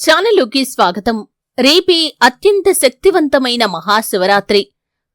ఛానలుకి స్వాగతం. రేపే అత్యంత శక్తివంతమైన మహాశివరాత్రి.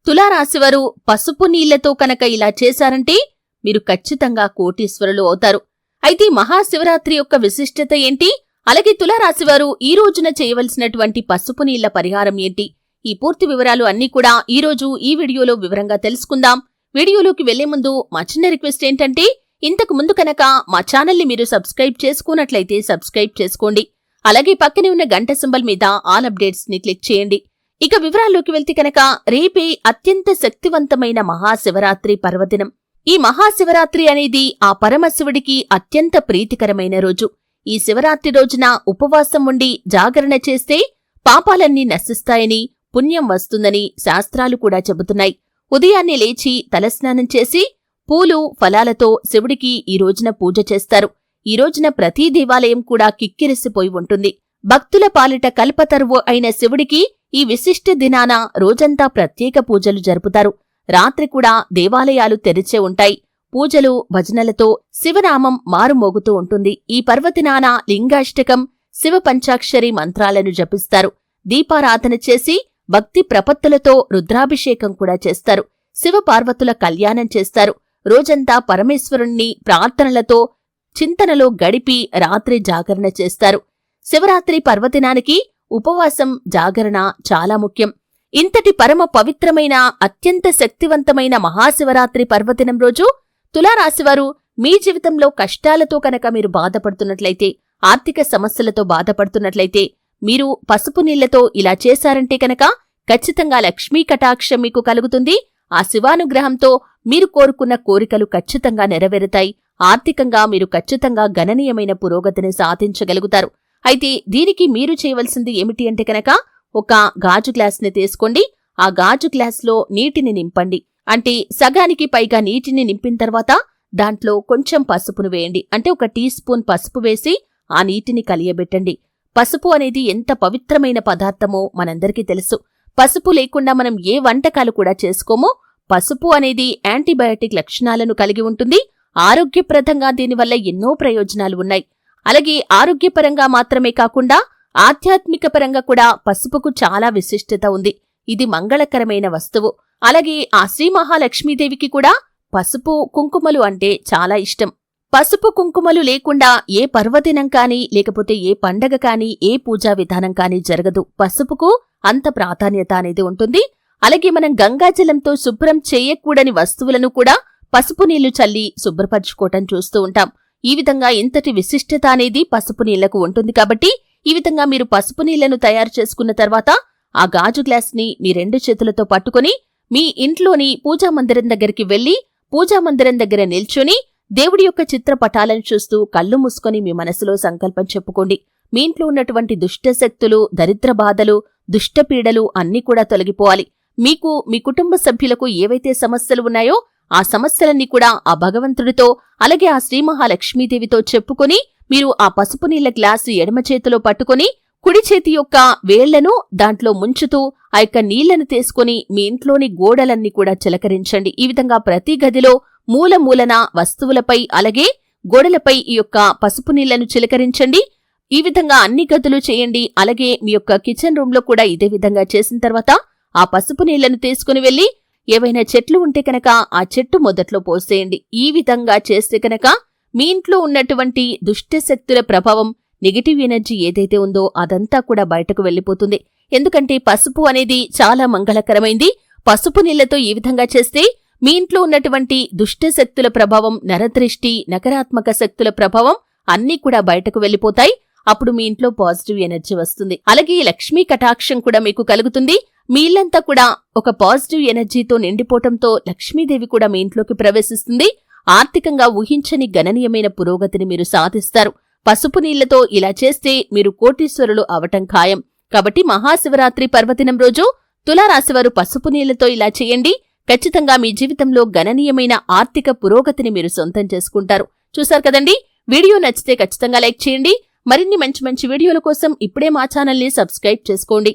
తులారాశివారు పసుపు నీళ్ళతో కనుక ఇలా చేశారంటే మీరు ఖచ్చితంగా కోటీశ్వరులు అవుతారు. అయితే మహాశివరాత్రి యొక్క విశిష్టత ఏంటి? అలాగే తులారాశివారు ఈ రోజున చేయవలసినటువంటి పసుపు నీళ్ళ పరిహారం ఏంటి? ఈ పూర్తి వివరాలు అన్నీ కూడా ఈ రోజు ఈ వీడియోలో వివరంగా తెలుసుకుందాం. వీడియోలోకి వెళ్ళే ముందు మా చిన్న రిక్వెస్ట్ ఏంటంటే ఇంతకు ముందు కనుక మా ఛానల్ని మీరు సబ్స్క్రైబ్ చేసుకున్నట్లయితే సబ్స్క్రైబ్ చేసుకోండి. అలాగే పక్కనే ఉన్న గంట సింబల్ మీద ఆల్ అప్డేట్స్ని క్లిక్ చేయండి. ఇక వివరాల్లోకి వెళ్తే కనుక రేపే అత్యంత శక్తివంతమైన మహాశివరాత్రి పర్వదినం. ఈ మహాశివరాత్రి అనేది ఆ పరమశివుడికి అత్యంత ప్రీతికరమైన రోజు. ఈ శివరాత్రి రోజున ఉపవాసం ఉండి జాగరణ చేస్తే పాపాలన్నీ నశిస్తాయని పుణ్యం వస్తుందని శాస్త్రాలు కూడా చెబుతున్నాయి. ఉదయాన్నే లేచి తలస్నానం చేసి పూలు ఫలాలతో శివుడికి ఈ రోజున పూజ చేస్తారు. ఈ రోజున ప్రతి దేవాలయం కూడా కిక్కిరిసిపోయి ఉంటుంది. భక్తుల పాలిట కల్పతరువు అయిన శివుడికి ఈ విశిష్ట దినాన రోజంతా ప్రత్యేక పూజలు జరుపుతారు. రాత్రి కూడా దేవాలయాలు తెరిచే ఉంటాయి. పూజలు భజనలతో శివనామం మారుమోగుతూ ఉంటుంది. ఈ పర్వదినాన లింగాష్టకం శివ పంచాక్షరి మంత్రాలను జపిస్తారు. దీపారాధన చేసి భక్తి ప్రపత్తులతో రుద్రాభిషేకం కూడా చేస్తారు. శివ పార్వతుల కళ్యాణం చేస్తారు. రోజంతా పరమేశ్వరుణ్ణి ప్రార్థనలతో చింతనలో గడిపి రాత్రి జాగరణ చేస్తారు. శివరాత్రి పర్వదినానికి ఉపవాసం జాగరణ చాలా ముఖ్యం. ఇంతటి పరమ పవిత్రమైన అత్యంత శక్తివంతమైన మహాశివరాత్రి పర్వదినం రోజు తులారాశివారు మీ జీవితంలో కష్టాలతో కనుక మీరు బాధపడుతున్నట్లయితే ఆర్థిక సమస్యలతో బాధపడుతున్నట్లయితే మీరు పసుపు నీళ్ళతో ఇలా చేశారంటే కనుక ఖచ్చితంగా లక్ష్మీ కటాక్షం మీకు కలుగుతుంది. ఆ శివానుగ్రహంతో మీరు కోరుకున్న కోరికలు ఖచ్చితంగా నెరవేరుతాయి. ఆర్థికంగా మీరు ఖచ్చితంగా గణనీయమైన పురోగతిని సాధించగలుగుతారు. అయితే దీనికి మీరు చేయవలసింది ఏమిటి అంటే కనుక ఒక గాజు గ్లాస్ని తీసుకోండి. ఆ గాజు గ్లాస్లో నీటిని నింపండి. అంటే సగానికి పైగా నీటిని నింపిన తర్వాత దాంట్లో కొంచెం పసుపును వేయండి. అంటే ఒక టీ స్పూన్ పసుపు వేసి ఆ నీటిని కలియబెట్టండి. పసుపు అనేది ఎంత పవిత్రమైన పదార్థమో మనందరికీ తెలుసు. పసుపు లేకుండా మనం ఏ వంటకాలు కూడా చేసుకోమో పసుపు అనేది యాంటీబయాటిక్ లక్షణాలను కలిగి ఉంటుంది. ఆరోగ్యప్రదంగా దీనివల్ల ఎన్నో ప్రయోజనాలు ఉన్నాయి అలాగే ఆరోగ్యపరంగా మాత్రమే కాకుండా ఆధ్యాత్మిక పరంగా కూడా పసుపుకు చాలా విశిష్టత ఉంది. ఇది మంగళకరమైన వస్తువు. అలాగే ఆ శ్రీ మహాలక్ష్మీదేవికి కూడా పసుపు కుంకుమలు అంటే చాలా ఇష్టం. పసుపు కుంకుమలు లేకుండా ఏ పర్వదినం కానీ లేకపోతే ఏ పండగ కానీ ఏ పూజా విధానం కానీ జరగదు. పసుపుకు అంత ప్రాధాన్యత అనేది ఉంటుంది. అలాగే మనం గంగాజలంతో శుభ్రం చేయకూడని వస్తువులను కూడా పసుపు నీళ్ళు చల్లి శుభ్రపరచుకోవటం చూస్తూ ఉంటాం. ఈ విధంగా ఇంతటి విశిష్టత అనేది పసుపు నీళ్ళకు ఉంటుంది కాబట్టి ఈ విధంగా మీరు పసుపు నీళ్ళను తయారు చేసుకున్న తర్వాత ఆ గాజు గ్లాస్ని మీ రెండు చేతులతో పట్టుకుని మీ ఇంట్లోని పూజా మందిరం దగ్గరికి వెళ్ళి పూజా మందిరం దగ్గర నిల్చుని దేవుడి యొక్క చిత్రపటాలను చూస్తూ కళ్ళు మూసుకొని మీ మనసులో సంకల్పం చెప్పుకోండి. మీ ఇంట్లో ఉన్నటువంటి దుష్ట శక్తులు దరిద్ర బాధలు దుష్టపీడలు అన్నీ కూడా తొలగిపోవాలి. మీకు మీ కుటుంబ సభ్యులకు ఏవైతే సమస్యలు ఉన్నాయో ఆ సమస్యలన్నీ కూడా ఆ భగవంతుడితో అలాగే ఆ శ్రీ మహాలక్ష్మీదేవితో చెప్పుకొని మీరు ఆ పసుపు నీళ్ళ గ్లాసు ఎడమ చేతిలో పట్టుకుని కుడి చేతి యొక్క వేళ్ళను దాంట్లో ముంచుతూ ఆ యొక్క నీళ్ళను తీసుకుని మీ ఇంట్లోని గోడలన్నీ కూడా చిలకరించండి. ఈ విధంగా ప్రతి గదిలో మూల మూలన వస్తువులపై అలాగే గోడలపై ఈ యొక్క పసుపు నీళ్ళను చిలకరించండి. ఈ విధంగా అన్ని గదులు చేయండి. అలాగే మీ యొక్క కిచెన్ రూమ్లో కూడా ఇదే విధంగా చేసిన తర్వాత ఆ పసుపు నీళ్ళను తీసుకుని వెళ్ళి ఏవైనా చెట్లు ఉంటే కనుక ఆ చెట్టు మొదట్లో పోసేయండి. ఈ విధంగా చేస్తే కనుక మీ ఇంట్లో ఉన్నటువంటి దుష్ట శక్తుల ప్రభావం నెగిటివ్ ఎనర్జీ ఏదైతే ఉందో అదంతా కూడా బయటకు వెళ్ళిపోతుంది. ఎందుకంటే పసుపు అనేది చాలా మంగళకరమైంది. పసుపు నీళ్ళతో ఈ విధంగా చేస్తే మీ ఇంట్లో ఉన్నటువంటి దుష్ట శక్తుల ప్రభావం నరదృష్టి నకారాత్మక శక్తుల ప్రభావం అన్నీ కూడా బయటకు వెళ్ళిపోతాయి. అప్పుడు మీ ఇంట్లో పాజిటివ్ ఎనర్జీ వస్తుంది. అలాగే లక్ష్మీ కటాక్షం కూడా మీకు కలుగుతుంది. మీ కూడా ఒక పాజిటివ్ ఎనర్జీతో నిండిపోవటంతో లక్ష్మీదేవి కూడా మీ ఇంట్లోకి ప్రవేశిస్తుంది. ఆర్థికంగా ఊహించని గణనీయమైన పురోగతిని మీరు సాధిస్తారు. పసుపు నీళ్ళతో ఇలా చేస్తే మీరు కోటీశ్వరులు అవటం ఖాయం. కాబట్టి మహాశివరాత్రి పర్వదినం రోజు తులారాశివారు పసుపు నీళ్ళతో ఇలా చేయండి. ఖచ్చితంగా మీ జీవితంలో గణనీయమైన ఆర్థిక పురోగతిని మీరు సొంతం చేసుకుంటారు. చూశారు కదండి? వీడియో నచ్చితే ఖచ్చితంగా లైక్ చేయండి. మరిన్ని మంచి మంచి వీడియోల కోసం ఇప్పుడే మా ఛానల్ని సబ్స్క్రైబ్ చేసుకోండి.